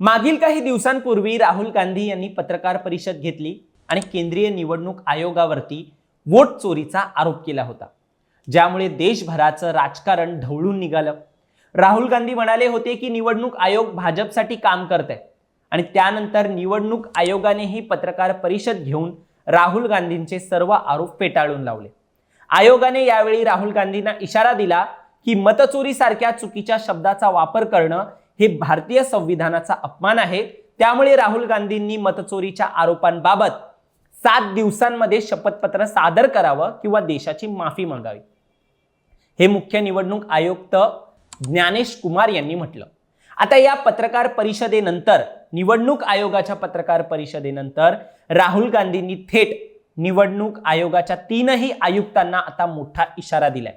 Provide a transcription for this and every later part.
मागील काही दिवसांपूर्वी राहुल गांधी यांनी पत्रकार परिषद घेतली आणि केंद्रीय निवडणूक आयोगावरती वोट चोरीचा आरोप केला होता. ज्यामुळे देशभराचं राजकारण ढवळून निघालं. राहुल गांधी म्हणाले होते की निवडणूक आयोग भाजपसाठी काम करत आहे आणि त्यानंतर निवडणूक आयोगाने ही पत्रकार परिषद घेऊन राहुल गांधींचे सर्व आरोप फेटाळून लावले. आयोगाने यावेळी राहुल गांधींना इशारा दिला की मतचोरीसारख्या चुकीच्या शब्दाचा वापर करणं हे भारतीय संविधानाचा अपमान आहे. त्यामुळे राहुल गांधींनी मतचोरीच्या आरोपांबाबत सात दिवसांमध्ये शपथपत्र सादर करावं किंवा देशाची माफी मागावी. हे मुख्य निवडणूक आयुक्त ज्ञानेश कुमार यांनी म्हटलं. आता या पत्रकार परिषदेनंतर निवडणूक आयोगाच्या पत्रकार परिषदेनंतर राहुल गांधींनी थेट निवडणूक आयोगाच्या तीनही आयुक्तांना आता मोठा इशारा दिलाय.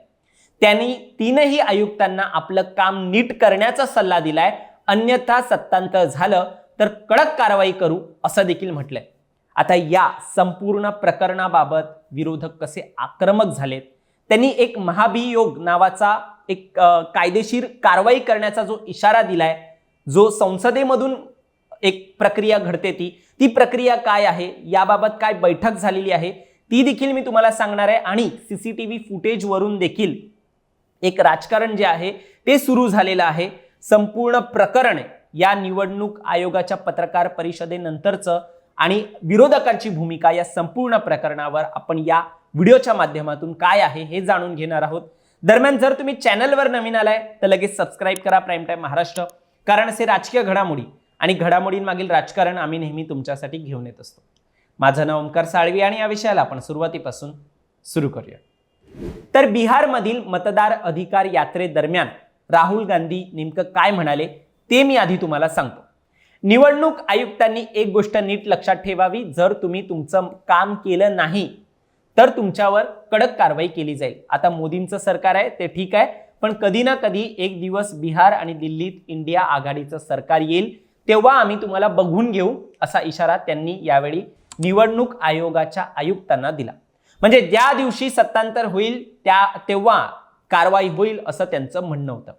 त्यांनी तीनही आयुक्तांना आपलं काम नीट करण्याचा सल्ला दिलाय. अन्यथा सत्तांतर झालं तर कडक कारवाई करू असं देखील म्हटलंय. आता या संपूर्ण प्रकरणाबाबत विरोधक कसे आक्रमक झालेत? त्यांनी एक महाभियोग नावाचा एक कायदेशीर कारवाई करण्याचा जो इशारा दिलाय जो संसदेमधून एक प्रक्रिया घडते ती ती प्रक्रिया काय आहे? याबाबत काय बैठक झालेली आहे? ती देखील मी तुम्हाला सांगणार आहे आणि सीसीटीव्ही फुटेजवरून देखील एक राजकारण जे आहे ते सुरू झालेलं आहे. संपूर्ण प्रकरण या निवडणूक आयोगाच्या पत्रकार परिषदेनंतरचं आणि विरोधकांची भूमिका या संपूर्ण प्रकरणावर आपण या व्हिडिओच्या माध्यमातून काय आहे हे जाणून घेणार आहोत. दरम्यान जर तुम्ही चॅनलवर नवीन आलाय तर लगेच सबस्क्राईब करा प्राईम टाईम महाराष्ट्र कारण असे राजकीय घडामोडी आणि घडामोडींमागील राजकारण आम्ही नेहमी तुमच्यासाठी घेऊन येत असतो. माझं नाव ओंकार साळवी आणि या विषयाला आपण सुरुवातीपासून सुरू करूया. तर बिहारमधील मतदार अधिकार यात्रेदरम्यान राहुल गांधी नेमकं काय म्हणाले ते मी आधी तुम्हाला सांगतो. निवडणूक आयुक्तांनी एक गोष्ट नीट लक्षात ठेवावी जर तुम्ही तुमचं काम केलं नाही तर तुमच्यावर कडक कारवाई केली जाईल. आता मोदींचं सरकार आहे ते ठीक आहे पण कधी ना कधी एक दिवस बिहार आणि दिल्लीत इंडिया आघाडीचं सरकार येईल तेव्हा आम्ही तुम्हाला बघून घेऊ असा इशारा त्यांनी यावेळी निवडणूक आयोगाच्या आयुक्तांना दिला. म्हणजे ज्या दिवशी सत्तांतर होईल त्या तेव्हा कारवाई होईल असं त्यांचं म्हणणं होतं.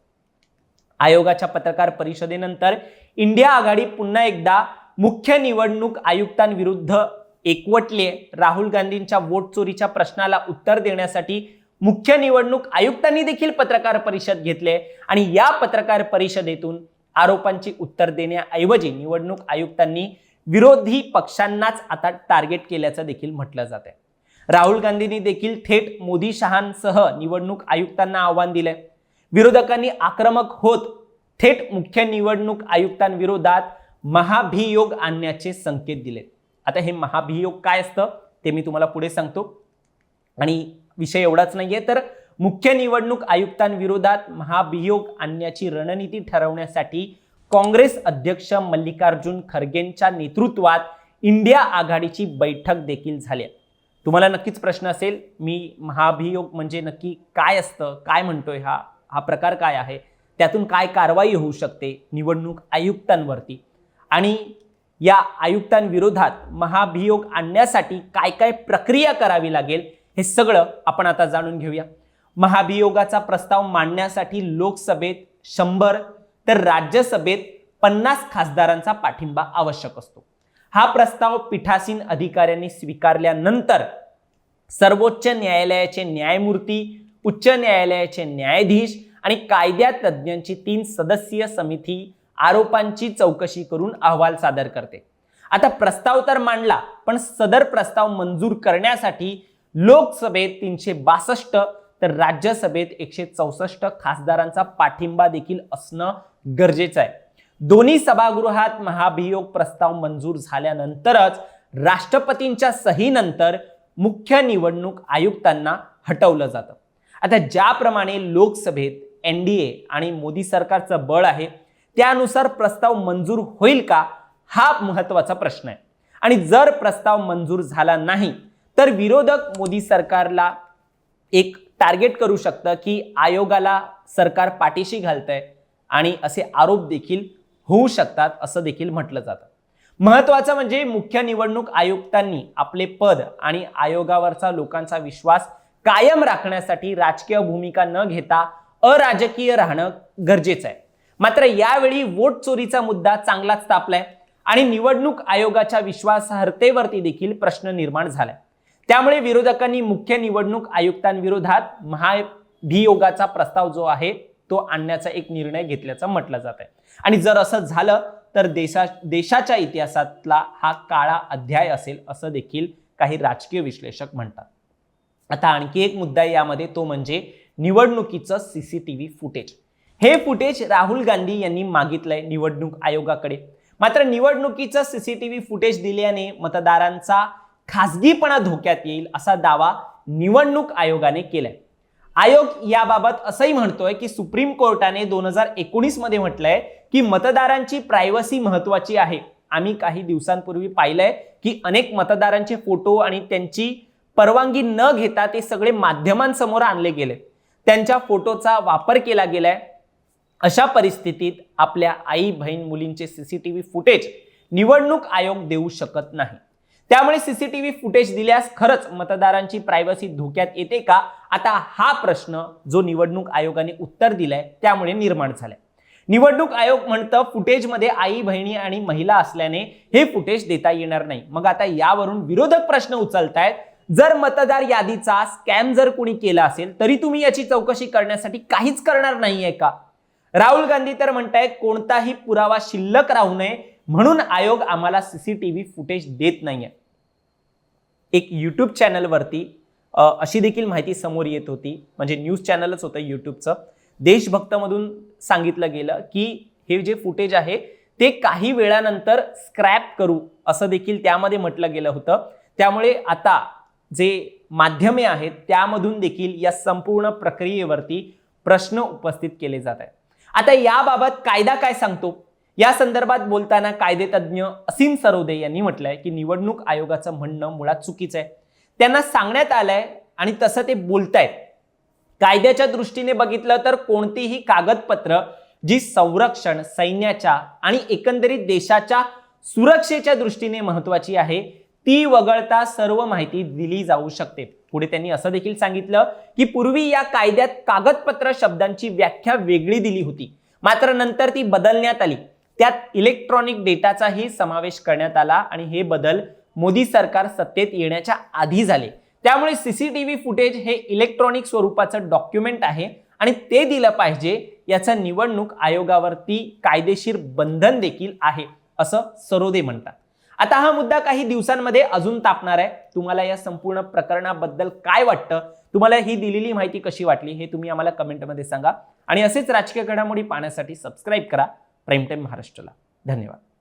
आयोगाच्या पत्रकार परिषदेनंतर इंडिया आघाडी पुन्हा एकदा मुख्य निवडणूक आयुक्तांविरुद्ध एकवटले. राहुल गांधींच्या वोट चोरीच्या प्रश्नाला उत्तर देण्यासाठी मुख्य निवडणूक आयुक्तांनी देखील पत्रकार परिषद घेतले आणि या पत्रकार परिषदेतून आरोपांची उत्तर देण्याऐवजी निवडणूक आयुक्तांनी विरोधी पक्षांनाच आता टार्गेट केल्याचं देखील म्हटलं जात आहे राहुल गांधींनी देखील थेट मोदी शहांसह निवडणूक आयुक्तांना आव्हान दिलंय. विरोधकांनी आक्रमक होत थेट मुख्य निवडणूक आयुक्तांविरोधात महाभियोग आणण्याचे संकेत दिले आता हे महाभियोग काय असतं ते मी तुम्हाला पुढे सांगतो. आणि विषय एवढाच नाहीये तर मुख्य निवडणूक आयुक्तांविरोधात महाभियोग आणण्याची रणनीती ठरवण्यासाठी काँग्रेस अध्यक्ष मल्लिकार्जुन खरगेंच्या नेतृत्वात इंडिया आघाडीची बैठक देखील झाली आहे. तुम्हाला नक्कीच प्रश्न असेल मी महाभियोग म्हणजे नक्की काय असतं काय म्हणतोय हा हा प्रकार काय आहे त्यातून काय कारवाई होऊ शकते निवडणूक आयुक्तांवरती? आणि या आयुक्तांविरोधात महाभियोग आणण्यासाठी काय काय प्रक्रिया करावी लागेल हे सगळं आपण आता जाणून घेऊया. महाभियोगाचा प्रस्ताव मांडण्यासाठी लोकसभेत शंभर तर राज्यसभेत पन्नास खासदारांचा पाठिंबा आवश्यक असतो. हा प्रस्ताव पीठासीन अधिकाऱ्यांनी स्वीकारल्यानंतर सर्वोच्च न्यायालयाचे न्यायमूर्ती उच्च न्यायालयाचे न्यायाधीश आणि कायद्या तज्ज्ञांची तीन सदस्यीय समिती आरोपांची चौकशी करून अहवाल सादर करते. आता प्रस्ताव तर मांडला पण सदर प्रस्ताव मंजूर करण्यासाठी लोकसभेत तीनशे बासष्ट तर राज्यसभेत एकशे चौसष्ट खासदारांचा पाठिंबा देखील असणं गरजेचं आहे. दोन्ही सभागृहात महाभियोग प्रस्ताव मंजूर झाल्यानंतरच राष्ट्रपतींच्या सहीनंतर मुख्य निवडणूक आयुक्तांना हटवलं जातं. आता ज्याप्रमाणे लोकसभेत एन डी ए आणि मोदी सरकारचं बळ आहे त्यानुसार प्रस्ताव मंजूर होईल का हा महत्त्वाचा प्रश्न आहे. आणि जर प्रस्ताव मंजूर झाला नाही तर विरोधक मोदी सरकारला एक टार्गेट करू शकतं की आयोगाला सरकार पाठीशी घालतंय आणि असे आरोप देखील होऊ शकतात असं देखील म्हटलं जातं. महत्वाचं म्हणजे मुख्य निवडणूक आयुक्तांनी आपले पद आणि आयोगावरचा लोकांचा विश्वास कायम राखण्यासाठी राजकीय भूमिका न घेता अराजकीय राहणं गरजेचं आहे. मात्र यावेळी वोट चोरीचा मुद्दा चांगलाच तापलाय आणि निवडणूक आयोगाच्या विश्वासार्हतेवरती देखील प्रश्न निर्माण झालाय. त्यामुळे विरोधकांनी मुख्य निवडणूक आयुक्तांविरोधात महाभियोगाचा प्रस्ताव जो आहे तो आणण्याचा एक निर्णय घेतल्याचं म्हटलं जात आहे. आणि जर असं झालं तर देशा देशाच्या इतिहासातला हा काळा अध्याय असेल असं देखील काही राजकीय विश्लेषक म्हणतात. आता आणखी एक मुद्दा यामध्ये तो म्हणजे निवडणुकीचं सीसीटीव्ही फुटेज. हे फुटेज राहुल गांधी यांनी मागितलंय निवडणूक आयोगाकडे. मात्र निवडणुकीचं सीसीटीव्ही फुटेज दिल्याने मतदारांचा खासगीपणा धोक्यात येईल असा दावा निवडणूक आयोगाने केलाय. आयोग याबाबत असंही म्हणतोय की सुप्रीम कोर्टाने दोन हजार एकोणीसमध्ये म्हटलंय की मतदारांची प्रायव्हसी महत्वाची आहे. आम्ही काही दिवसांपूर्वी पाहिलंय की अनेक मतदारांचे फोटो आणि त्यांची परवानगी न घेता ते सगळे माध्यमांसमोर आणले गेले. त्यांच्या फोटोचा वापर केला गेलाय. अशा परिस्थितीत आपल्या आई बहीण मुलींचे सीसीटीव्ही फुटेज निवडणूक आयोग देऊ शकत नाही. त्यामुळे सीसीटीव्ही फुटेज दिल्यास खरंच मतदारांची प्रायव्हसी धोक्यात येते का? आता हा प्रश्न जो निवडणूक आयोगाने उत्तर दिलाय त्यामुळे निर्माण झालाय. निवडणूक आयोग म्हणतं फुटेजमध्ये आई बहिणी आणि महिला असल्याने हे फुटेज देता येणार नाही. मग आता यावरून विरोधक प्रश्न उचलतायत जर मतदार यादीचा स्कॅम जर कुणी केला असेल तरी तुम्ही याची चौकशी करण्यासाठी काहीच करणार नाहीये का? राहुल गांधी तर म्हणताय कोणताही पुरावा शिल्लक राहू नये म्हणून आयोग आम्हाला सीसीटीव्ही फुटेज देत नाहीये. एक यूट्यूब चॅनलवरती अशी देखील माहिती समोर येत होती. म्हणजे न्यूज चॅनलच होतं यूट्यूबचं देशभक्तमधून सांगितलं गेलं की हे जे फुटेज आहे ते काही वेळानंतर स्क्रॅप करू असं देखील त्यामध्ये म्हटलं गेलं होतं. त्यामुळे आता जे माध्यमे आहेत त्यामधून देखील या संपूर्ण प्रक्रियेवरती प्रश्न उपस्थित केले जात आहेत. आता याबाबत कायदा काय सांगतो? या संदर्भात बोलताना कायदेतज्ञ असीम सरोदे यांनी म्हटलंय की निवडणूक आयोगाचं म्हणणं मुळात चुकीचं आहे. त्यांना सांगण्यात आलंय आणि तसं ते बोलतायत. कायद्याच्या दृष्टीने बघितलं तर कोणतीही कागदपत्र जी संरक्षण सैन्याच्या आणि एकंदरीत देशाच्या सुरक्षेच्या दृष्टीने महत्वाची आहे ती वगळता सर्व माहिती दिली जाऊ शकते. पुढे त्यांनी असं देखील सांगितलं की पूर्वी या कायद्यात कागदपत्र शब्दांची व्याख्या वेगळी दिली होती. मात्र नंतर ती बदलण्यात आली. त्यात इलेक्ट्रॉनिक डेटाचाही समावेश करण्यात आला आणि हे बदल मोदी सरकार सत्तेत येण्याच्या आधी झाले. त्यामुळे सीसीटीव्ही फुटेज हे इलेक्ट्रॉनिक स्वरूपाचं डॉक्युमेंट आहे आणि ते दिलं पाहिजे याचं निवडणूक आयोगावरती कायदेशीर बंधन देखील आहे असं सरोदे म्हणतात. आता हा मुद्दा काही दिवसांमध्ये अजून तापणार आहे. तुम्हाला या संपूर्ण प्रकरणाबद्दल काय वाटतं? तुम्हाला ही दिलेली माहिती कशी वाटली हे तुम्ही आम्हाला कमेंटमध्ये सांगा. आणि असेच राजकीय घडामोडी पाहण्यासाठी सबस्क्राईब करा. प्राईम टाईम महाराष्ट्राला. धन्यवाद.